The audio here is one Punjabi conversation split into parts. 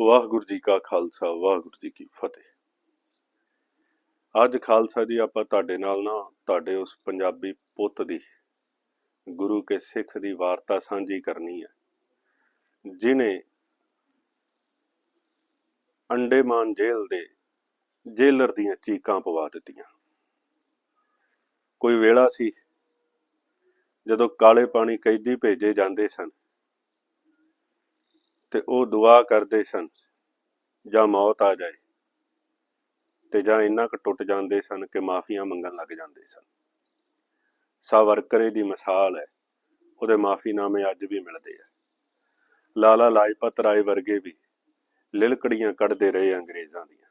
ਵਾਹਿਗੁਰੂ ਜੀ ਕਾ ਖਾਲਸਾ, ਵਾਹਿਗੁਰੂ ਜੀ ਕੀ ਫਤਿਹ। ਅੱਜ ਖਾਲਸਾ ਜੀ ਆਪਾਂ ਤੁਹਾਡੇ ਨਾਲ ਨਾ, ਤੁਹਾਡੇ ਉਸ ਪੰਜਾਬੀ ਪੁੱਤ ਦੀ, ਗੁਰੂ ਕੇ ਸਿੱਖ ਦੀ ਵਾਰਤਾ ਸਾਂਝੀ ਕਰਨੀ ਹੈ। ਜਿਨੇ ਅੰਡੇਮਾਨ ਜੇਲ੍ਹ ਦੇ ਜੇਲਰ ਦੀਆਂ ਚੀਕਾਂ ਪਵਾ ਦਿੱਤੀਆਂ। ਕੋਈ ਵੇਲਾ ਸੀ, ਜਦੋਂ ਕਾਲੇ ਪਾਣੀ ਕੈਦੀ ਭੇਜੇ ਜਾਂਦੇ ਸਨ ਤੇ ਉਹ ਦੁਆ ਕਰਦੇ ਸਨ, ਜਾਂ ਮੌਤ ਆ ਜਾਏ, ਤੇ ਜਾਂ ਇੰਨਾ ਕੁ ਟੁੱਟ ਜਾਂਦੇ ਸਨ ਕਿ ਮਾਫੀਆਂ ਮੰਗਣ ਲੱਗ ਜਾਂਦੇ ਸਨ। ਸਾਵਰਕਰੇ ਦੀ ਮਿਸਾਲ ਹੈ, ਉਹਦੇ ਮਾਫੀਨਾਮੇ ਅੱਜ ਵੀ ਮਿਲਦੇ ਆ। ਲਾਲਾ ਲਾਜਪਤ ਰਾਏ ਵਰਗੇ ਵੀ ਲਿਲਕੜੀਆਂ ਕੱਢਦੇ ਰਹੇ ਅੰਗਰੇਜ਼ਾਂ ਦੀਆਂ।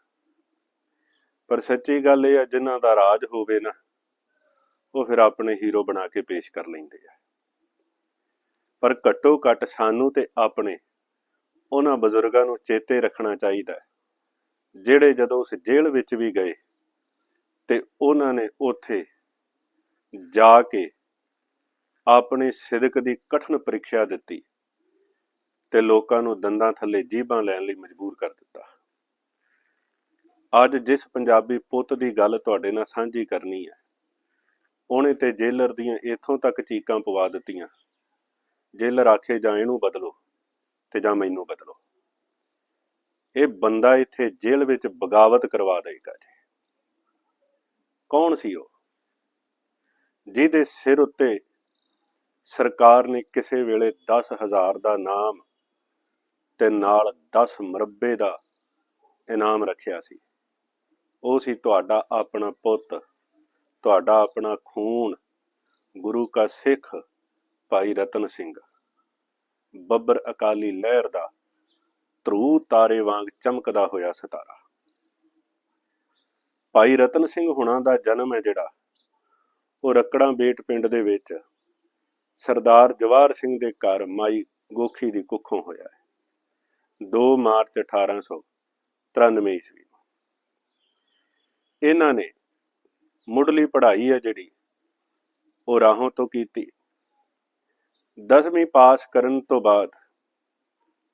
ਪਰ ਸੱਚੀ ਗੱਲ ਇਹ ਹੈ ਜਿਨ੍ਹਾਂ ਦਾ ਰਾਜ ਹੋਵੇ ਨਾ, ਉਹ ਫਿਰ ਆਪਣੇ ਹੀਰੋ ਬਣਾ ਕੇ ਪੇਸ਼ ਕਰ ਲੈਂਦੇ ਆ। ਪਰ ਘੱਟੋ ਘੱਟ ਸਾਨੂੰ ਤੇ ਆਪਣੇ ਉਹਨਾਂ ਬਜ਼ੁਰਗਾਂ ਨੂੰ ਚੇਤੇ ਰੱਖਣਾ ਚਾਹੀਦਾ ਹੈ। ਜਿਹੜੇ ਜਦੋਂ ਉਸ ਜੇਲ੍ਹ ਵਿੱਚ ਵੀ ਗਏ ਤੇ ਉਹਨਾਂ ਨੇ ਉੱਥੇ ਜਾ ਕੇ ਆਪਣੀ ਸਿਦਕ ਦੀ ਕਠਿਨ ਪ੍ਰੀਖਿਆ ਦਿੱਤੀ ਤੇ ਲੋਕਾਂ ਨੂੰ ਦੰਦਾਂ ਥੱਲੇ ਜੀਭਾਂ ਲੈਣ ਲਈ ਮਜਬੂਰ ਕਰ ਦਿੱਤਾ। ਅੱਜ ਜਿਸ ਪੰਜਾਬੀ ਪੁੱਤ ਦੀ ਗੱਲ ਤੁਹਾਡੇ ਨਾਲ ਸਾਂਝੀ ਕਰਨੀ ਹੈ, ਉਹਨੇ ਤੇ ਜੇਲਰ ਦੀਆਂ ਇਥੋਂ ਤੱਕ ਚੀਕਾਂ ਪਵਾ ਦਿੱਤੀਆਂ। ਜੇਲਰ ਆਖੇ, ਜਾਂ ਇਹਨੂੰ ਬਦਲੋ। ਤੇ ਜਾਂ ਮੈਨੂੰ ਬਦਲੋ। ਇਹ ਬੰਦਾ ਇੱਥੇ ਜੇਲ੍ਹ ਵਿੱਚ ਬਗਾਵਤ ਕਰਵਾ ਦੇਗਾ ਜੀ। ਕੌਣ ਸੀ ਉਹ? ਜਿਹਦੇ ਸਿਰ ਉੱਤੇ ਸਰਕਾਰ ਨੇ ਕਿਸੇ ਵੇਲੇ 10000 ਦਾ ਨਾਮ ਤੇ ਨਾਲ 10 ਮਰੱਬੇ ਦਾ ਇਨਾਮ ਰੱਖਿਆ ਸੀ। ਉਹ ਸੀ ਤੁਹਾਡਾ ਆਪਣਾ ਪੁੱਤ, ਤੁਹਾਡਾ ਆਪਣਾ ਖੂਨ, ਗੁਰੂ ਕਾ ਸਿੱਖ ਭਾਈ ਰਤਨ ਸਿੰਘ। ਬੱਬਰ ਅਕਾਲੀ ਲਹਿਰ ਦਾ ਧਰੂ ਤਾਰੇ ਵਾਂਗ ਚਮਕਦਾ ਹੋਇਆ ਸਿਤਾਰਾ। ਭਾਈ ਰਤਨ ਸਿੰਘ ਹੁਣਾਂ ਦਾ ਜਨਮ ਹੈ ਜਿਹੜਾ, ਉਹ ਰੱਕੜਾਂ ਬੇਟ ਪਿੰਡ ਦੇ ਵਿੱਚ ਸਰਦਾਰ ਜਵਾਹਰ ਸਿੰਘ ਦੇ ਘਰ ਮਾਈ ਗੋਖੀ ਦੀ ਕੁੱਖੋਂ ਹੋਇਆ ਹੈ। 2 ਮਾਰਚ 1893 ਈਸਵੀ ਨੂੰ। ਇਹਨਾਂ ਨੇ ਮੁੱਢਲੀ ਪੜ੍ਹਾਈ ਹੈ ਜਿਹੜੀ, ਉਹ ਰਾਹੋਂ ਤੋਂ ਕੀਤੀ। 10ਵੀਂ ਪਾਸ ਕਰਨ ਤੋਂ ਬਾਅਦ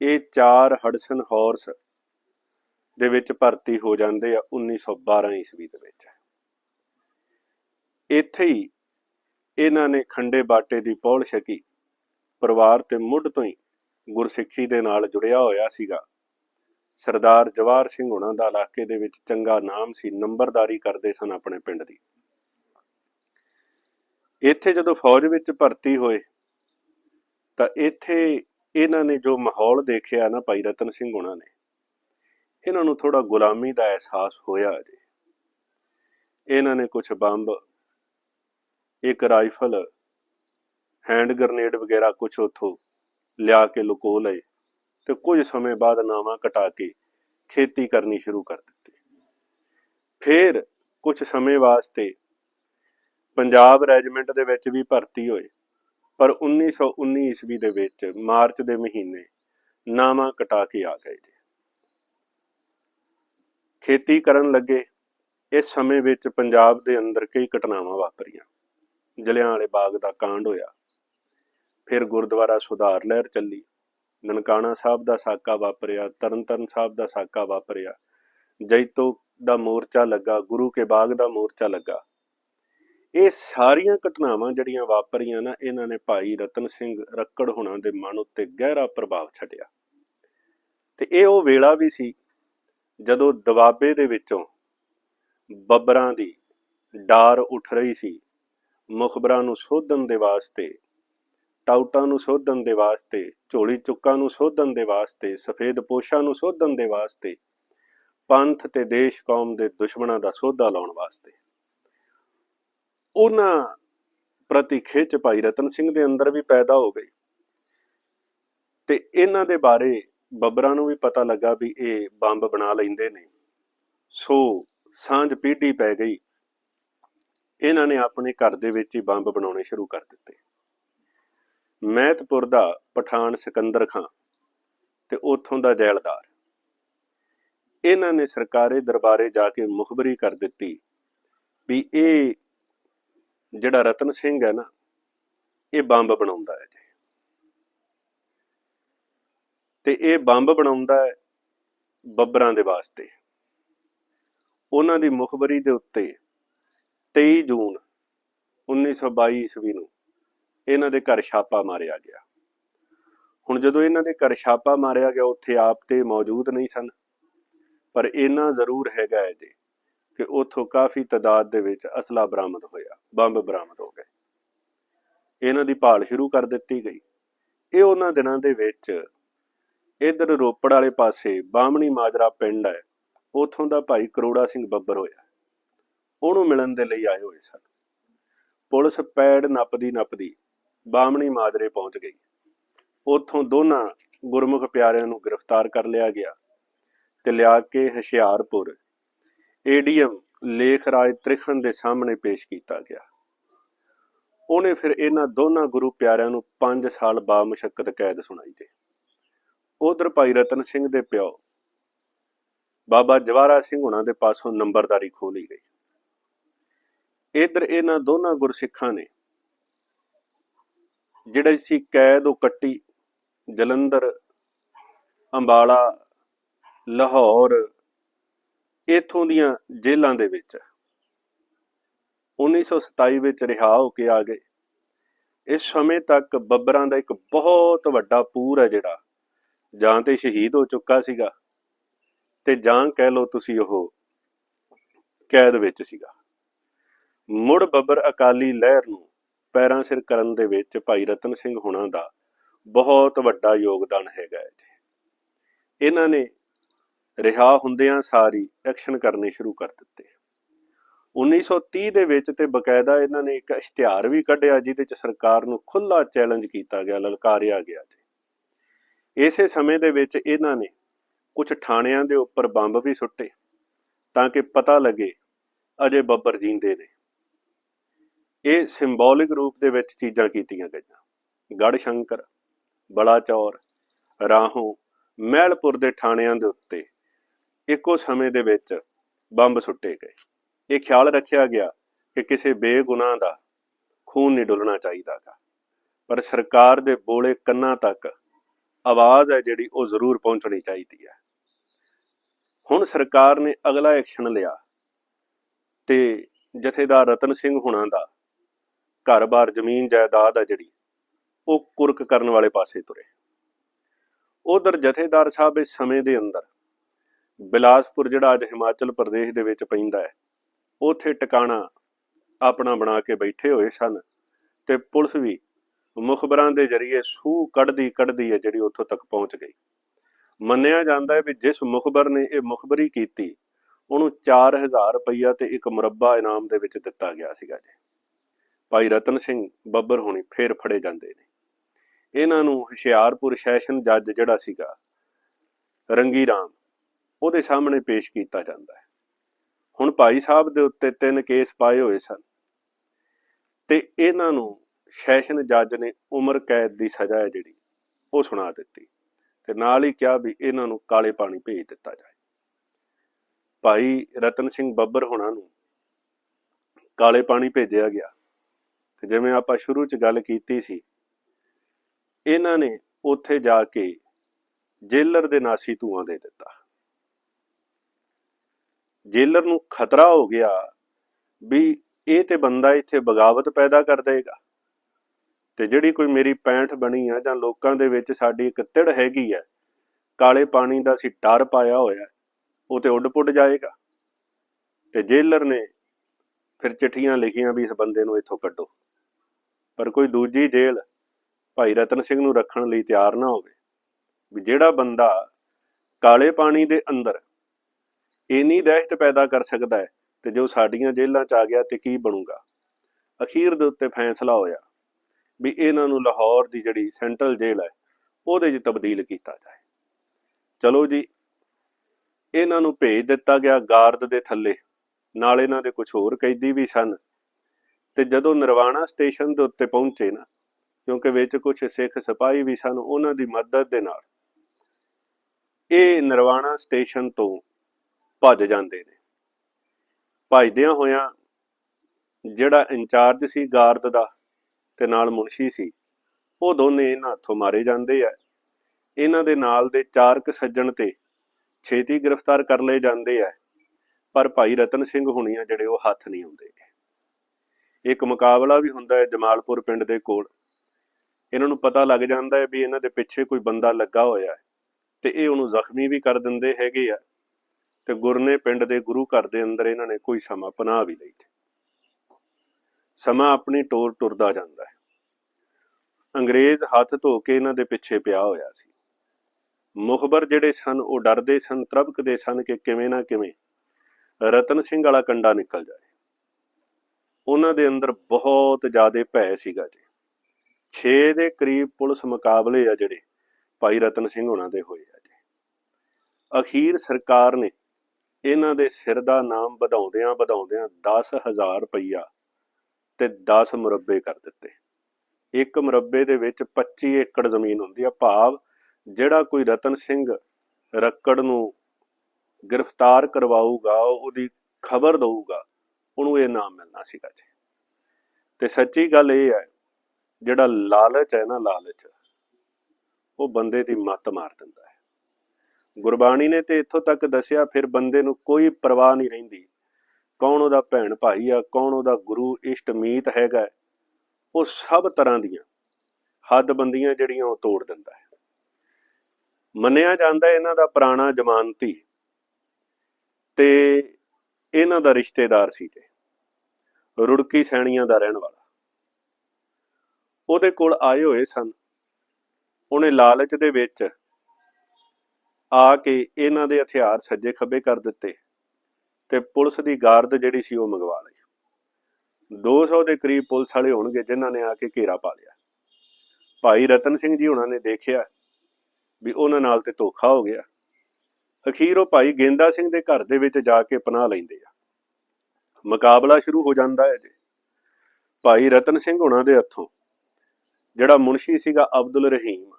ਇਹ ਚਾਰ ਹਡਸਨ ਹਾਰਸ ਦੇ ਵਿੱਚ ਭਰਤੀ ਹੋ ਜਾਂਦੇ ਆ 1912 ਈਸਵੀ ਦੇ ਵਿੱਚ। ਇੱਥੇ ਹੀ ਇਹਨਾਂ ਨੇ ਖੰਡੇ ਬਾਟੇ ਦੀ ਪੌਲ ਛਕੀ। ਪਰਿਵਾਰ ਤੇ ਮੁੱਢ ਤੋਂ ਹੀ ਗੁਰਸਿੱਖੀ ਦੇ ਨਾਲ ਜੁੜਿਆ ਹੋਇਆ ਸੀਗਾ। ਸਰਦਾਰ ਜਵਾਹਰ ਸਿੰਘ ਹੁਣਾਂ ਦਾ ਇਲਾਕੇ ਦੇ ਵਿੱਚ ਚੰਗਾ ਨਾਮ ਸੀ, ਨੰਬਰਦਾਰੀ ਕਰਦੇ ਸਨ ਆਪਣੇ ਪਿੰਡ ਦੀ। ਇੱਥੇ ਜਦੋਂ ਫੌਜ ਵਿੱਚ ਭਰਤੀ ਹੋਏ ਤਾਂ ਇੱਥੇ ਇਹਨਾਂ ਨੇ ਜੋ ਮਾਹੌਲ ਦੇਖਿਆ ਨਾ ਭਾਈ ਰਤਨ ਸਿੰਘ ਉਹਨਾਂ ਨੇ, ਇਹਨਾਂ ਨੂੰ ਥੋੜਾ ਗੁਲਾਮੀ ਦਾ ਅਹਿਸਾਸ ਹੋਇਆ ਜੀ ਇਹਨਾਂ ਨੇ ਕੁਝ ਬੰਬ, ਇੱਕ ਰਾਈਫਲ, ਹੈਂਡ ਗ੍ਰਨੇਡ ਵਗੈਰਾ ਕੁਝ ਉਥੋਂ ਲਿਆ ਕੇ ਲੁਕੋ ਲਏ ਤੇ ਕੁਝ ਸਮੇਂ ਬਾਅਦ ਨਾਵਾਂ ਕਟਾ ਕੇ ਖੇਤੀ ਕਰਨੀ ਸ਼ੁਰੂ ਕਰ ਦਿੱਤੀ। ਫਿਰ ਕੁਝ ਸਮੇਂ ਵਾਸਤੇ ਪੰਜਾਬ ਰੈਜੀਮੈਂਟ ਦੇ ਵਿੱਚ ਵੀ ਭਰਤੀ ਹੋਏ। ਪਰ 1919 ਈਸਵੀ ਦੇ ਵਿੱਚ ਮਾਰਚ ਦੇ ਮਹੀਨੇ ਨਾਮਾ ਕਟਾ ਕੇ ਆ ਗਏ ਜੀ। ਖੇਤੀ ਕਰਨ ਲੱਗੇ ਇਸ ਸਮੇਂ ਵਿੱਚ ਪੰਜਾਬ ਦੇ ਅੰਦਰ ਕਈ ਘਟਨਾਵਾਂ ਵਾਪਰੀਆਂ। ਜਲਿਆਂ ਵਾਲੇ ਬਾਗ ਦਾ ਕਾਂਡ ਹੋਇਆ। ਫਿਰ ਗੁਰਦੁਆਰਾ ਸੁਧਾਰ ਲਹਿਰ ਚੱਲੀ। ਨਨਕਾਣਾ ਸਾਹਿਬ ਦਾ ਸਾਕਾ ਵਾਪਰਿਆ, ਤਰਨਤਰਨ ਸਾਹਿਬ ਦਾ ਸਾਕਾ ਵਾਪਰਿਆ। ਜੈਤੋ ਦਾ ਮੋਰਚਾ ਲੱਗਾ, ਗੁਰੂ ਕੇ ਬਾਗ ਦਾ ਮੋਰਚਾ ਲੱਗਾ। ਇਹ ਸਾਰੀਆਂ ਘਟਨਾਵਾਂ ਜਿਹੜੀਆਂ ਵਾਪਰੀਆਂ ਨਾ, ਇਹਨਾਂ ਨੇ ਭਾਈ ਰਤਨ ਸਿੰਘ ਰੱਕੜ ਹੁਣਾਂ ਦੇ ਮਨ ਉੱਤੇ ਗਹਿਰਾ ਪ੍ਰਭਾਵ ਛੱਡਿਆ। ਤੇ ਇਹ ਉਹ ਵੇਲਾ ਵੀ ਸੀ ਜਦੋਂ ਦਬਾਬੇ ਦੇ ਵਿੱਚੋਂ ਬੱਬਰਾਂ ਦੀ ਡਾਰ ਉੱਠ ਰਹੀ ਸੀ। ਮੁਖਬਰਾਂ ਨੂੰ ਸੋਧਣ ਦੇ ਵਾਸਤੇ, ਟਾਊਟਾਂ ਨੂੰ ਸੋਧਣ ਦੇ ਵਾਸਤੇ, ਝੋਲੀ ਚੁੱਕਾਂ ਨੂੰ ਸੋਧਣ ਦੇ ਵਾਸਤੇ, ਸਫੇਦ ਪੋਸ਼ਾਂ ਨੂੰ ਸੋਧਣ ਦੇ ਵਾਸਤੇ, ਪੰਥ ਤੇ ਦੇਸ਼ ਕੌਮ ਦੇ ਦੁਸ਼ਮਣਾਂ ਦਾ ਸੋਧਾ ਲਾਉਣ ਵਾਸਤੇ। ਉਹਨਾਂ ਪ੍ਰਤੀ ਖਿੱਚ ਭਾਈ ਰਤਨ ਸਿੰਘ ਦੇ ਅੰਦਰ ਵੀ ਪੈਦਾ ਹੋ ਗਈ। ਤੇ ਇਹਨਾਂ ਦੇ ਬਾਰੇ ਬੱਬਰਾਂ ਨੂੰ ਵੀ ਪਤਾ ਲੱਗਾ ਵੀ ਇਹ ਬੰਬ ਬਣਾ ਲੈਂਦੇ ਨੇ। ਸੋ ਸਾਂਝ ਪੀਢੀ ਪੈ ਗਈ। ਇਹਨਾਂ ਨੇ ਆਪਣੇ ਘਰ ਦੇ ਵਿੱਚ ਹੀ ਬੰਬ ਬਣਾਉਣੇ ਸ਼ੁਰੂ ਕਰ ਦਿੱਤੇ। ਮਹਿਤਪੁਰ ਦਾ ਪਠਾਨ ਸਿਕੰਦਰ ਖਾਂ ਤੇ ਉੱਥੋਂ ਦਾ ਜੈਲਦਾਰ। ਇਹਨਾਂ ਨੇ ਸਰਕਾਰੀ ਦਰਬਾਰੇ ਜਾ ਕੇ ਮੁਖਬਰੀ ਕਰ ਦਿੱਤੀ ਵੀ ਇਹ ਜਿਹੜਾ ਰਤਨ ਸਿੰਘ ਹੈ ਨਾ, ਇਹ ਬੰਬ ਬਣਾਉਂਦਾ ਹੈ ਜੀ। ਤੇ ਇਹ ਬੰਬ ਬਣਾਉਂਦਾ ਹੈ ਬੱਬਰਾਂ ਦੇ ਵਾਸਤੇ। ਉਹਨਾਂ ਦੀ ਮੁਖਬਰੀ ਦੇ ਉੱਤੇ 23 ਜੂਨ 1922 ਈਸਵੀ ਨੂੰ ਇਹਨਾਂ ਦੇ ਘਰ ਛਾਪਾ ਮਾਰਿਆ ਗਿਆ। ਹੁਣ ਜਦੋਂ ਇਹਨਾਂ ਦੇ ਘਰ ਛਾਪਾ ਮਾਰਿਆ ਗਿਆ, ਉੱਥੇ ਆਪ ਤੇ ਮੌਜੂਦ ਨਹੀਂ ਸਨ। ਪਰ ਇਹਨਾਂ ਜ਼ਰੂਰ ਹੈਗਾ ਹੈ ਜੀ ਕਿ ਉੱਥੋਂ ਕਾਫੀ ਤਦਾਦ ਦੇ ਵਿੱਚ ਅਸਲਾ ਬਰਾਮਦ ਹੋਇਆ। ਬੰਬ ਬਰਾਮਦ ਹੋ ਗਏ। ਇਹਨਾਂ ਦੀ ਭਾਲ ਸ਼ੁਰੂ ਕਰ ਦਿੱਤੀ ਗਈ। ਇਹ ਉਹਨਾਂ ਦਿਨਾਂ ਦੇ ਵਿੱਚ ਇਧਰ ਰੋਪੜ ਵਾਲੇ ਪਾਸੇ ਬਾਹਮਣੀ ਮਾਜਰਾ ਪਿੰਡ ਹੈ। ਉਥੋਂ ਦਾ ਭਾਈ ਕਰੋੜਾ ਸਿੰਘ ਬੱਬਰ ਹੋਇਆ। ਉਹਨੂੰ ਮਿਲਣ ਦੇ ਲਈ ਆਏ ਹੋਏ ਸਨ। ਪੁਲਿਸ ਪੈੜ ਨੱਪਦੀ ਨੱਪਦੀ ਬਾਹਮਣੀ ਮਾਜਰੇ ਪਹੁੰਚ ਗਈ। ਉਥੋਂ ਦੋਨਾਂ ਗੁਰਮੁਖ ਪਿਆਰਿਆਂ ਨੂੰ ਗ੍ਰਿਫਤਾਰ ਕਰ ਲਿਆ ਗਿਆ ਤੇ ਲਿਆ ਕੇ ਹਸ਼ਿਆਰਪੁਰ ਏਡੀਐਮ ਲੇਖ ਰਾਜ ਤ੍ਰਿਖਣ ਦੇ ਸਾਹਮਣੇ ਪੇਸ਼ ਕੀਤਾ ਗਿਆ। ਉਹਨੇ ਫਿਰ ਇਹਨਾਂ ਦੋਨਾਂ ਗੁਰੂ ਪਿਆਰਿਆਂ ਨੂੰ 5 ਸਾਲ ਬਾਮਸ਼ਕਤ ਕੈਦ ਸੁਣਾਈ ਤੇ ਉਧਰ ਭਾਈ ਰਤਨ ਸਿੰਘ ਦੇ ਪਿਓ ਬਾਬਾ ਜਵਾਰਾ ਸਿੰਘ ਹੁਣਾਂ ਦੇ ਪਾਸੋਂ ਨੰਬਰਦਾਰੀ ਖੋਲੀ ਗਈ ਇਧਰ ਇਹਨਾਂ ਦੋਨਾਂ ਗੁਰਸਿੱਖਾਂ ਨੇ ਜਿਹੜੇ ਸੀ ਕੈਦ ਉਹ ਕੱਟੀ ਜਲੰਧਰ, ਅੰਬਾਲਾ, ਲਾਹੌਰ ਇਥੋਂ ਦੀਆਂ ਜੇਲ੍ਹਾਂ ਦੇ ਵਿੱਚ। 1927 ਵਿੱਚ ਰਿਹਾ ਹੋ ਕੇ ਆ ਗਏ। ਇਸ ਸਮੇਂ ਤੱਕ ਬੱਬਰਾਂ ਦਾ ਇੱਕ ਬਹੁਤ ਵੱਡਾ ਪੂਰ ਹੈ ਜਿਹੜਾ, ਜਾਂ ਤੇ ਸ਼ਹੀਦ ਹੋ ਚੁੱਕਾ ਸੀਗਾ ਤੇ ਜਾਂ ਕਹਿ ਲਓ ਤੁਸੀਂ ਉਹ ਕੈਦ ਵਿੱਚ ਸੀਗਾ। ਮੁੜ ਬੱਬਰ ਅਕਾਲੀ ਲਹਿਰ ਨੂੰ ਪੈਰਾਂ ਸਿਰ ਕਰਨ ਦੇ ਵਿੱਚ ਭਾਈ ਰਤਨ ਸਿੰਘ ਹੁਣਾਂ ਦਾ ਬਹੁਤ ਵੱਡਾ ਯੋਗਦਾਨ ਹੈਗਾ ਹੈ ਜੀ। ਇਹਨਾਂ ਨੇ ਰਿਹਾ ਹੁੰਦਿਆਂ ਸਾਰੀ ਐਕਸ਼ਨ ਕਰਨੇ ਸ਼ੁਰੂ ਕਰ ਦਿੱਤੇ। 1930 ਦੇ ਵਿੱਚ ਤੇ ਬਕਾਇਦਾ ਇਹਨਾਂ ਨੇ ਇੱਕ ਇਸ਼ਤਿਹਾਰ ਵੀ ਕੱਢਿਆ ਜਿਹਦੇ ਚ ਸਰਕਾਰ ਨੂੰ ਖੁੱਲਾ ਚੈਲੰਜ ਕੀਤਾ ਗਿਆ, ਲਲਕਾਰਿਆ ਗਿਆ ਜੀ। ਇਸੇ ਸਮੇਂ ਦੇ ਵਿੱਚ ਇਹਨਾਂ ਨੇ ਕੁਝ ਥਾਣਿਆਂ ਦੇ ਉੱਪਰ ਬੰਬ ਵੀ ਸੁੱਟੇ ਤਾਂ ਕਿ ਪਤਾ ਲੱਗੇ ਅਜੇ ਬੱਬਰ ਜੀਂਦੇ ਨੇ। ਇਹ ਸਿੰਬੋਲਿਕ ਰੂਪ ਦੇ ਵਿੱਚ ਚੀਜ਼ਾਂ ਕੀਤੀਆਂ ਗਈਆਂ। ਗੜ ਸ਼ੰਕਰ ਬਲਾਚੌਰ, ਰਾਹੋਂ, ਮਹਿਲਪੁਰ ਦੇ ਥਾਣਿਆਂ ਦੇ ਉੱਤੇ ਇੱਕੋ ਸਮੇਂ ਦੇ ਵਿੱਚ ਬੰਬ ਸੁੱਟੇ ਗਏ। ਇਹ ਖਿਆਲ ਰੱਖਿਆ ਗਿਆ ਕਿ ਕਿਸੇ ਬੇਗੁਨਾਹ ਦਾ ਖੂਨ ਨਹੀਂ ਡੁੱਲਣਾ ਚਾਹੀਦਾਗਾ। ਪਰ ਸਰਕਾਰ ਦੇ ਬੋਲੇ ਕੰਨਾਂ ਤੱਕ ਆਵਾਜ਼ ਹੈ ਜਿਹੜੀ ਉਹ ਜ਼ਰੂਰ ਪਹੁੰਚਣੀ ਚਾਹੀਦੀ ਹੈ। ਹੁਣ ਸਰਕਾਰ ਨੇ ਅਗਲਾ ਐਕਸ਼ਨ ਲਿਆ ਤੇ ਜਥੇਦਾਰ ਰਤਨ ਸਿੰਘ ਹੁਣਾਂ ਦਾ ਘਰ-ਬਾਰ ਜ਼ਮੀਨ ਜਾਇਦਾਦ ਆ ਜਿਹੜੀ ਉਹ ਕੁਰਕ ਕਰਨ ਵਾਲੇ ਪਾਸੇ ਤੁਰੇ। ਉਧਰ ਜਥੇਦਾਰ ਸਾਹਿਬ ਇਸ ਸਮੇਂ ਦੇ ਅੰਦਰ ਬਿਲਾਸਪੁਰ ਜਿਹੜਾ ਅੱਜ ਹਿਮਾਚਲ ਪ੍ਰਦੇਸ਼ ਦੇ ਵਿੱਚ ਪੈਂਦਾ ਹੈ, ਉਥੇ ਟਿਕਾਣਾ ਆਪਣਾ ਬਣਾ ਕੇ ਬੈਠੇ ਹੋਏ ਸਨ ਤੇ ਪੁਲਿਸ ਵੀ ਮੁਖਬਰਾਂ ਦੇ ਜ਼ਰੀਏ ਸੂਹ ਕੱਢਦੀ ਕੱਢਦੀ ਹੈ ਜਿਹੜੀ ਉੱਥੋਂ ਤੱਕ ਪਹੁੰਚ ਗਈ। ਮੰਨਿਆ ਜਾਂਦਾ ਹੈ ਵੀ ਜਿਸ ਮੁਖਬਰ ਨੇ ਇਹ ਮੁਖਬਰੀ ਕੀਤੀ, ਉਹਨੂੰ 4000 ਰੁਪਈਆ ਤੇ ਇੱਕ ਮੁਰੱਬਾ ਇਨਾਮ ਦੇ ਵਿੱਚ ਦਿੱਤਾ ਗਿਆ ਸੀਗਾ ਜੀ। ਭਾਈ ਰਤਨ ਸਿੰਘ ਬੱਬਰ ਹੋਣੀ ਫੇਰ ਫੜੇ ਜਾਂਦੇ ਨੇ। ਇਹਨਾਂ ਨੂੰ ਹੁਸ਼ਿਆਰਪੁਰ ਸੈਸ਼ਨ ਜੱਜ ਜਿਹੜਾ ਸੀਗਾ ਰੰਗੀ ਰਾਮ ਉਹਦੇ ਸਾਹਮਣੇ ਪੇਸ਼ ਕੀਤਾ ਜਾਂਦਾ ਹੈ। ਹੁਣ ਭਾਈ ਸਾਹਿਬ ਦੇ ਉੱਤੇ ਤਿੰਨ ਕੇਸ ਪਾਏ ਹੋਏ ਸਨ। ਤੇ ਇਹਨਾਂ ਨੂੰ ਸੈਸ਼ਨ ਜੱਜ ਨੇ ਉਮਰ ਕੈਦ ਦੀ ਸਜ਼ਾ ਹੈ ਜਿਹੜੀ, ਉਹ ਸੁਣਾ ਦਿੱਤੀ। ਤੇ ਨਾਲ ਹੀ ਕਿਹਾ ਵੀ ਇਹਨਾਂ ਨੂੰ ਕਾਲੇ ਪਾਣੀ ਭੇਜ ਦਿੱਤਾ ਜਾਏ। ਭਾਈ ਰਤਨ ਸਿੰਘ ਬੱਬਰ ਹੋਣਾ ਨੂੰ ਕਾਲੇ ਪਾਣੀ ਭੇਜਿਆ ਗਿਆ। ਤੇ ਜਿਵੇਂ ਆਪਾਂ ਸ਼ੁਰੂ 'ਚ ਗੱਲ ਕੀਤੀ ਸੀ, ਇਹਨਾਂ ਨੇ ਉੱਥੇ ਜਾ ਕੇ ਜੇਲਰ ਦੇ ਨਾਸੀ ਧੂਆਂ ਦੇ ਦਿੱਤਾ। ਜੇਲਰ ਨੂੰ ਖਤਰਾ ਹੋ ਗਿਆ ਵੀ ਇਹ ਤੇ ਬੰਦਾ ਇੱਥੇ ਬਗਾਵਤ ਪੈਦਾ ਕਰ ਦੇਗਾ। ਤੇ ਜਿਹੜੀ ਕੋਈ ਮੇਰੀ ਪੈਂਠ ਬਣੀ ਆ ਜਾਂ ਲੋਕਾਂ ਦੇ ਵਿੱਚ ਸਾਡੀ ਇੱਕ ਤਿੜ ਹੈਗੀ ਹੈ ਕਾਲੇ ਪਾਣੀ ਦਾ ਸੀ ਡਰ ਪਾਇਆ ਹੋਇਆ, ਉਹ ਤੇ ਉੱਡ ਪੁੱਡ ਜਾਏਗਾ। ਤੇ ਜੇਲਰ ਨੇ ਫਿਰ ਚਿੱਠੀਆਂ ਲਿਖੀਆਂ ਵੀ ਇਸ ਬੰਦੇ ਨੂੰ ਇੱਥੋਂ ਕੱਢੋ। ਪਰ ਕੋਈ ਦੂਜੀ ਜੇਲ ਭਾਈ ਰਤਨ ਸਿੰਘ ਨੂੰ ਰੱਖਣ ਲਈ ਤਿਆਰ ਨਾ ਹੋਵੇ। ਵੀ ਜਿਹੜਾ ਬੰਦਾ ਕਾਲੇ ਪਾਣੀ ਦੇ ਅੰਦਰ ਇੰਨੀ ਦਹਿਸ਼ਤ ਪੈਦਾ ਕਰ ਸਕਦਾ ਹੈ ਤੇ ਜੋ ਸਾਡੀਆਂ ਜੇਲ੍ਹਾਂ 'ਚ ਆ ਗਿਆ ਤੇ ਕੀ ਬਣੂਗਾ? ਅਖੀਰ ਦੇ ਉੱਤੇ ਫੈਸਲਾ ਹੋਇਆ ਵੀ ਇਹਨਾਂ ਨੂੰ ਲਾਹੌਰ ਦੀ ਜਿਹੜੀ ਸੈਂਟਰਲ ਜੇਲ੍ਹ ਹੈ, ਉਹਦੇ 'ਚ ਤਬਦੀਲ ਕੀਤਾ ਜਾਏ। ਚਲੋ ਜੀ, ਇਹਨਾਂ ਨੂੰ ਭੇਜ ਦਿੱਤਾ ਗਿਆ ਗਾਰਦ ਦੇ ਥੱਲੇ। ਨਾਲ ਇਹਨਾਂ ਦੇ ਕੁਝ ਹੋਰ ਕੈਦੀ ਵੀ ਸਨ। ਤੇ ਜਦੋਂ ਨਰਵਾਣਾ ਸਟੇਸ਼ਨ ਦੇ ਉੱਤੇ ਪਹੁੰਚੇ ਨਾ, ਕਿਉਂਕਿ ਵਿੱਚ ਕੁਝ ਸਿੱਖ ਸਿਪਾਹੀ ਵੀ ਸਨ, ਉਹਨਾਂ ਦੀ ਮਦਦ ਦੇ ਨਾਲ, ਇਹ ਨਰਵਾਣਾ ਸਟੇਸ਼ਨ ਤੋਂ ਭੱਜ ਜਾਂਦੇ ਨੇ। ਭੱਜਦਿਆਂ ਹੋਇਆਂ ਜਿਹੜਾ ਇੰਚਾਰਜ ਸੀ ਗਾਰਦ ਦਾ ਤੇ ਨਾਲ ਮੁਨਸ਼ੀ ਸੀ, ਉਹ ਦੋਨੇ ਇਹਨਾਂ ਹੱਥੋਂ ਮਾਰੇ ਜਾਂਦੇ ਆ। ਇਹਨਾਂ ਦੇ ਨਾਲ ਦੇ ਚਾਰ ਕੁ ਸੱਜਣ ਤੇ ਛੇਤੀ ਗ੍ਰਿਫਤਾਰ ਕਰ ਲਏ ਜਾਂਦੇ ਆ। ਪਰ ਭਾਈ ਰਤਨ ਸਿੰਘ ਹੁਣੀ ਆ ਜਿਹੜੇ ਉਹ ਹੱਥ ਨਹੀਂ ਆਉਂਦੇ। ਇੱਕ ਮੁਕਾਬਲਾ ਵੀ ਹੁੰਦਾ ਹੈ ਜਮਾਲਪੁਰ ਪਿੰਡ ਦੇ ਕੋਲ। ਇਹਨਾਂ ਨੂੰ ਪਤਾ ਲੱਗ ਜਾਂਦਾ ਹੈ ਵੀ ਇਹਨਾਂ ਦੇ ਪਿੱਛੇ ਕੋਈ ਬੰਦਾ ਲੱਗਾ ਹੋਇਆ ਹੈ ਤੇ ਇਹ ਉਹਨੂੰ ਜ਼ਖਮੀ ਵੀ ਕਰ ਦਿੰਦੇ ਹੈਗੇ ਆ। ਤੇ ਗੁਰਨੇ ਪਿੰਡ ਦੇ ਗੁਰੂ ਘਰ ਦੇ ਅੰਦਰ ਇਹਨਾਂ ਨੇ ਕੋਈ ਸਮਾਂ ਪਨਾਹ ਵੀ ਲਈ ਸਮਾਂ ਆਪਣੀ ਟੋਰ ਟੁਰਦਾ ਜਾਂਦਾ ਹੈ। ਅੰਗਰੇਜ਼ ਹੱਥ ਧੋ ਕੇ ਇਹਨਾਂ ਦੇ ਪਿੱਛੇ ਪਿਆ ਹੋਇਆ ਸੀ। ਮੁਖਬਰ ਜਿਹੜੇ ਸਨ, ਉਹ ਡਰਦੇ ਸਨ ਤਰਬਕਦੇ ਸਨ ਕਿ ਕਿਵੇਂ ਨਾ ਕਿਵੇਂ ਰਤਨ ਸਿੰਘ ਵਾਲਾ ਕੰਡਾ ਨਿਕਲ ਜਾਏ। ਉਹਨਾਂ ਦੇ ਅੰਦਰ ਬਹੁਤ ਜ਼ਿਆਦਾ ਭੈ ਸੀਗਾ ਜੀ। 6 ਦੇ ਕਰੀਬ ਪੁਲਿਸ ਮੁਕਾਬਲੇ ਆ ਜਿਹੜੇ ਭਾਈ ਰਤਨ ਸਿੰਘ ਉਹਨਾਂ ਦੇ ਹੋਏ ਆ ਜੀ। ਅਖੀਰ ਸਰਕਾਰ ਨੇ ਇਹਨਾਂ ਦੇ ਸਿਰ ਦਾ ਨਾਮ ਵਧਾਉਂਦਿਆਂ ਵਧਾਉਂਦਿਆਂ 10000 ਰੁਪਈਆ ਤੇ 10 ਮੁਰੱਬੇ ਕਰ ਦਿੱਤੇ। ਇੱਕ ਮੁਰੱਬੇ ਦੇ ਵਿੱਚ 25 ਏਕੜ ਜ਼ਮੀਨ ਹੁੰਦੀ ਆ। ਭਾਵ ਜਿਹੜਾ ਕੋਈ ਰਤਨ ਸਿੰਘ ਰੱਕੜ ਨੂੰ ਗ੍ਰਿਫਤਾਰ ਕਰਵਾਊਗਾ ਉਹਦੀ ਖਬਰ ਦਊਗਾ, ਉਹਨੂੰ ਇਹ ਨਾਮ ਮਿਲਣਾ ਸੀਗਾ ਜੀ। ਤੇ ਸੱਚੀ ਗੱਲ ਇਹ ਹੈ, ਜਿਹੜਾ ਲਾਲਚ ਹੈ ਨਾ ਲਾਲਚ, ਉਹ ਬੰਦੇ ਦੀ ਮੱਤ ਮਾਰ ਦਿੰਦਾ ਹੈ। ਗੁਰਬਾਣੀ ਨੇ ਤੇ ਇੱਥੋਂ ਤੱਕ ਦੱਸਿਆ, ਫਿਰ ਬੰਦੇ ਨੂੰ ਕੋਈ ਪਰਵਾਹ ਨਹੀਂ ਰਹਿੰਦੀ। ਕੌਣ ਉਹਦਾ ਭੈਣ ਭਾਈ ਆ, ਕੌਣ ਉਹਦਾ ਗੁਰੂ, ਇਸ਼ਟ, ਮੀਤ ਹੈਗਾ, ਉਹ ਸਭ ਤਰ੍ਹਾਂ ਦੀਆਂ ਹੱਦਬੰਦੀਆਂ ਜਿਹੜੀਆਂ ਉਹ ਤੋੜ ਦਿੰਦਾ ਹੈ। ਮੰਨਿਆ ਜਾਂਦਾ ਇਹਨਾਂ ਦਾ ਪੁਰਾਣਾ ਜ਼ਮਾਨਤੀ ਤੇ ਇਹਨਾਂ ਦਾ ਰਿਸ਼ਤੇਦਾਰ ਸੀ ਤੇ ਰੁੜਕੀ ਸੈਣੀਆਂ ਦਾ ਰਹਿਣ ਵਾਲਾ। ਉਹਦੇ ਕੋਲ ਆਏ ਹੋਏ ਸਨ। ਉਹਨੇ ਲਾਲਚ ਦੇ ਵਿੱਚ ਆ ਕੇ ਇਹਨਾਂ ਦੇ ਹਥਿਆਰ ਸੱਜੇ ਖੱਬੇ ਕਰ ਦਿੱਤੇ ਤੇ ਪੁਲਿਸ ਦੀ ਗਾਰਦ ਜਿਹੜੀ ਸੀ ਉਹ ਮੰਗਵਾ ਲਈ। 200 ਦੇ ਕਰੀਬ ਪੁਲਿਸ ਵਾਲੇ ਹੋਣਗੇ ਜਿਨ੍ਹਾਂ ਨੇ ਆ ਕੇ ਘੇਰਾ ਪਾ ਲਿਆ। ਭਾਈ ਰਤਨ ਸਿੰਘ ਜੀ ਉਹਨਾਂ ਨੇ ਦੇਖਿਆ ਵੀ ਉਹਨਾਂ ਨਾਲ ਤੇ ਧੋਖਾ ਹੋ ਗਿਆ। ਅਖੀਰ ਉਹ ਭਾਈ ਗੇਂਦਾ ਸਿੰਘ ਦੇ ਘਰ ਦੇ ਵਿੱਚ ਜਾ ਕੇ ਪਨਾਹ ਲੈਂਦੇ ਆ। ਮੁਕਾਬਲਾ ਸ਼ੁਰੂ ਹੋ ਜਾਂਦਾ ਹੈ ਜੀ। ਭਾਈ ਰਤਨ ਸਿੰਘ ਉਹਨਾਂ ਦੇ ਹੱਥੋਂ, ਜਿਹੜਾ ਮੁਨਸ਼ੀ ਸੀਗਾ ਅਬਦੁਲ ਰਹੀਮ,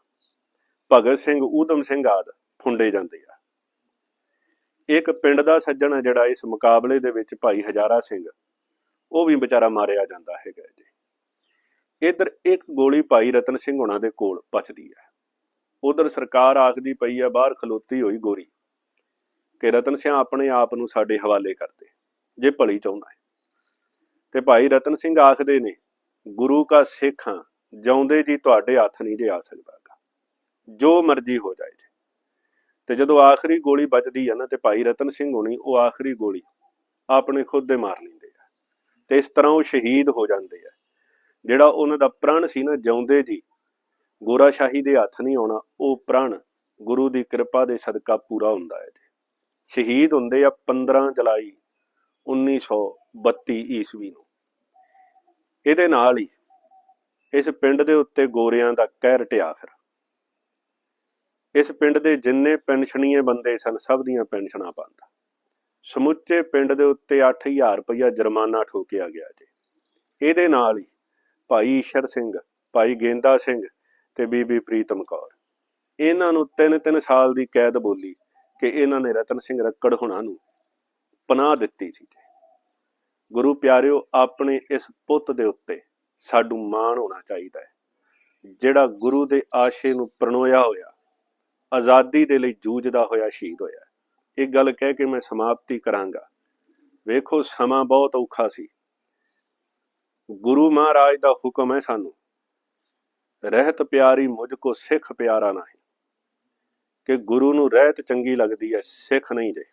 ਭਗਤ ਸਿੰਘ, ਊਧਮ ਸਿੰਘ ਆਦਿ। ਫੁੰਡੇ ਜਾਂਦੇ ਆ। ਇੱਕ ਪਿੰਡ ਦਾ ਸੱਜਣ ਹੈ ਜਿਹੜਾ ਇਸ ਮੁਕਾਬਲੇ ਦੇ ਵਿੱਚ ਭਾਈ ਹਜ਼ਾਰਾ ਸਿੰਘ, ਉਹ ਵੀ ਵਿਚਾਰਾ ਮਾਰਿਆ ਜਾਂਦਾ ਹੈਗਾ ਜੀ। ਇਧਰ ਇੱਕ ਗੋਲੀ ਭਾਈ ਰਤਨ ਸਿੰਘ ਉਹਨਾਂ ਦੇ ਕੋਲ ਬਚਦੀ ਹੈ ਉਧਰ ਸਰਕਾਰ ਆਖਦੀ ਪਈ ਆ, ਬਾਹਰ ਖਲੋਤੀ ਹੋਈ ਗੋਰੀ, ਕਿ ਰਤਨ ਸਿੰਘ ਆਪਣੇ ਆਪ ਨੂੰ ਸਾਡੇ ਹਵਾਲੇ ਕਰਦੇ ਜੇ ਭਲੀ ਚਾਹੁੰਦਾ ਹੈ। ਤੇ ਭਾਈ ਰਤਨ ਸਿੰਘ ਆਖਦੇ ਨੇ, ਗੁਰੂ ਕਾ ਸਿੱਖ ਹਾਂ, ਜਿਉਂਦੇ ਜੀ ਤੁਹਾਡੇ ਹੱਥ ਨਹੀਂ ਜੇ ਆ ਸਕਦਾਗਾ ਜੋ ਮਰਜ਼ੀ ਹੋ ਜਾਏ ਜੀ। ਤੇ ਜਦੋਂ ਆਖਰੀ ਗੋਲੀ ਵੱਜਦੀ ਆ ਨਾ ਤੇ ਭਾਈ ਰਤਨ ਸਿੰਘ ਹੋਣੀ, ਉਹ ਆਖਰੀ ਗੋਲੀ ਆਪਣੇ ਖੁਦ ਦੇ ਮਾਰ ਲੈਂਦੇ ਆ ਤੇ ਇਸ ਤਰ੍ਹਾਂ ਉਹ ਸ਼ਹੀਦ ਹੋ ਜਾਂਦੇ ਆ। ਜਿਹੜਾ ਉਹਨਾਂ ਦਾ ਪ੍ਰਣ ਸੀ ਨਾ ਜਿਉਂਦੇ ਜੀ ਗੋਰਾ ਸ਼ਾਹੀ ਦੇ ਹੱਥ ਨਹੀਂ ਆਉਣਾ, ਉਹ ਪ੍ਰਣ ਗੁਰੂ ਦੀ ਕਿਰਪਾ ਦੇ ਸਦਕਾ ਪੂਰਾ ਹੁੰਦਾ ਹੈ ਜੀ। ਸ਼ਹੀਦ ਹੁੰਦੇ ਆ 15 ਜੁਲਾਈ 1932 ਈਸਵੀ ਨੂੰ। ਇਹਦੇ ਨਾਲ ਹੀ ਇਸ ਪਿੰਡ ਦੇ ਉੱਤੇ ਗੋਰਿਆਂ ਦਾ ਕਹਿਰ ਟਿਆ ਫਿਰ। ਇਸ ਪਿੰਡ ਦੇ ਜਿੰਨੇ ਪੈਨਸ਼ਨੀਏ ਬੰਦੇ ਸਨ, ਸਭ ਦੀਆਂ ਪੈਨਸ਼ਨਾਂ ਬੰਦ। ਸਮੁੱਚੇ ਪਿੰਡ ਦੇ ਉੱਤੇ 8000 ਰੁਪਇਆ ਜੁਰਮਾਨਾ ਠੋਕਿਆ ਗਿਆ ਜੀ। ਇਹਦੇ ਨਾਲ ਹੀ ਭਾਈ ਈਸ਼ਰ ਸਿੰਘ, ਭਾਈ ਗੇਂਦਾ ਸਿੰਘ ਤੇ ਬੀਬੀ ਪ੍ਰੀਤਮ ਕੌਰ। ਇਹਨਾਂ ਨੂੰ 3-3 ਸਾਲ ਦੀ ਕੈਦ ਬੋਲੀ ਕਿ ਇਹਨਾਂ ਨੇ ਰਤਨ ਸਿੰਘ ਰੱਕੜ ਹੁਣਾਂ ਨੂੰ ਪਨਾਹ ਦਿੱਤੀ ਸੀ ਗੁਰੂ ਪਿਆਰਿਓ, ਆਪਣੇ ਇਸ ਪੁੱਤ ਦੇ ਉੱਤੇ ਸਾਡੂ ਮਾਣ ਹੋਣਾ ਚਾਹੀਦਾ ਹੈ, ਜਿਹੜਾ ਗੁਰੂ ਦੇ ਆਸ਼ੇ ਨੂੰ ਪ੍ਰਣੋਇਆ ਹੋਇਆ ਆਜ਼ਾਦੀ ਦੇ ਲਈ ਜੂਝਦਾ ਹੋਇਆ ਸ਼ਹੀਦ ਹੋਇਆ ਇਹ ਗੱਲ ਕਹਿ ਕੇ ਮੈਂ ਸਮਾਪਤੀ ਕਰਾਂਗਾ। ਵੇਖੋ, ਸਮਾਂ ਬਹੁਤ ਔਖਾ ਸੀ। ਗੁਰੂ ਮਹਾਰਾਜ ਦਾ ਹੁਕਮ ਹੈ ਸਾਨੂੰ, ਰਹਿਤ ਪਿਆਰੀ ਮੁਝ ਕੋ ਸਿੱਖ ਪਿਆਰਾ ਨਾ ਕਿ ਗੁਰੂ ਨੂੰ ਰਹਿਤ ਚੰਗੀ ਲੱਗਦੀ ਹੈ, ਸਿੱਖ ਨਹੀਂ ਜੇ।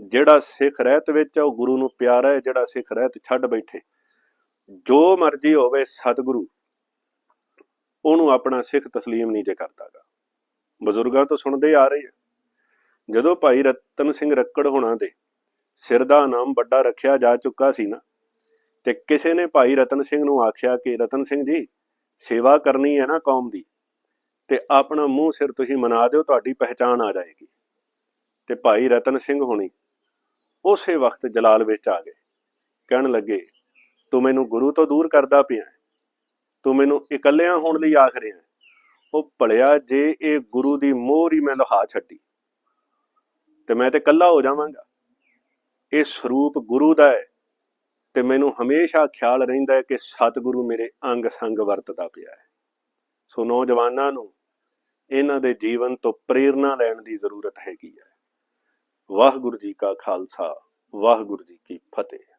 ਜਿਹੜਾ ਸਿੱਖ ਰਹਿਤ ਵਿੱਚ ਹੈ ਉਹ ਗੁਰੂ ਨੂੰ ਪਿਆਰਾ ਹੈ, ਜਿਹੜਾ ਸਿੱਖ ਰਹਿਤ ਛੱਡ ਬੈਠੇ। ਜੋ ਮਰਜ਼ੀ ਹੋਵੇ ਸਤਿਗੁਰੂ, ਉਹਨੂੰ ਆਪਣਾ ਸਿੱਖ ਤਸਲੀਮ ਨਹੀਂ ਜੇ ਕਰਦਾਗਾ। ਬਜ਼ੁਰਗਾਂ ਤੋਂ ਸੁਣਦੇ ਆ ਰਹੇ ਆ ਜਦੋਂ ਭਾਈ ਰਤਨ ਸਿੰਘ ਰੱਕੜ ਹੋਣਾ ਦੇ ਸਿਰ ਦਾ ਨਾਮ ਵੱਡਾ ਰੱਖਿਆ ਜਾ ਚੁੱਕਾ ਸੀ ਨਾ, ਤੇ ਕਿਸੇ ਨੇ ਭਾਈ ਰਤਨ ਸਿੰਘ ਨੂੰ ਆਖਿਆ ਕਿ, ਰਤਨ ਸਿੰਘ ਜੀ, ਸੇਵਾ ਕਰਨੀ ਹੈ ਨਾ ਕੌਮ ਦੀ, ਤੇ ਆਪਣਾ ਮੂੰਹ ਸਿਰ ਤੁਸੀਂ ਮਨਾ ਦਿਓ, ਤੁਹਾਡੀ ਪਹਿਚਾਣ ਆ ਜਾਏਗੀ। ਤੇ ਭਾਈ ਰਤਨ ਸਿੰਘ ਹੋਣੀ ਉਸੇ ਵਕਤ ਜਲਾਲ ਵਿੱਚ ਆ ਗਏ। ਕਹਿਣ ਲੱਗੇ, ਤੂੰ ਮੈਨੂੰ ਗੁਰੂ ਤੋਂ ਦੂਰ ਕਰਦਾ ਪਿਆ ਤੂੰ ਮੈਨੂੰ ਇਕੱਲਿਆਂ ਹੋਣ ਲਈ ਆਖ ਰਿਹਾ ਉਹ ਭਲਿਆ ਜੇ ਇਹ ਗੁਰੂ ਦੀ ਮੋਹਰ ਹੀ ਮੈਂ ਲਹਾ ਛੱਡੀ, ਤੇ ਮੈਂ ਤੇ ਇਕੱਲਾ ਹੋ ਜਾਵਾਂਗਾ। ਇਹ ਸਰੂਪ ਗੁਰੂ ਦਾ ਹੈ ਤੇ ਮੈਨੂੰ ਹਮੇਸ਼ਾ ਖਿਆਲ ਰਹਿੰਦਾ ਹੈ ਕਿ ਸਤਿਗੁਰੂ ਮੇਰੇ ਅੰਗ ਸੰਗ ਵਰਤਦਾ ਪਿਆ ਹੈ। ਸੋ ਨੌਜਵਾਨਾਂ ਨੂੰ ਇਹਨਾਂ ਦੇ ਜੀਵਨ ਤੋਂ ਪ੍ਰੇਰਣਾ ਲੈਣ ਦੀ ਜ਼ਰੂਰਤ ਹੈਗੀ ਹੈ। ਵਾਹਿਗੁਰੂ ਜੀ ਕਾ ਖਾਲਸਾ, ਵਾਹਿਗੁਰੂ ਜੀ ਕੀ ਫਤਿਹ।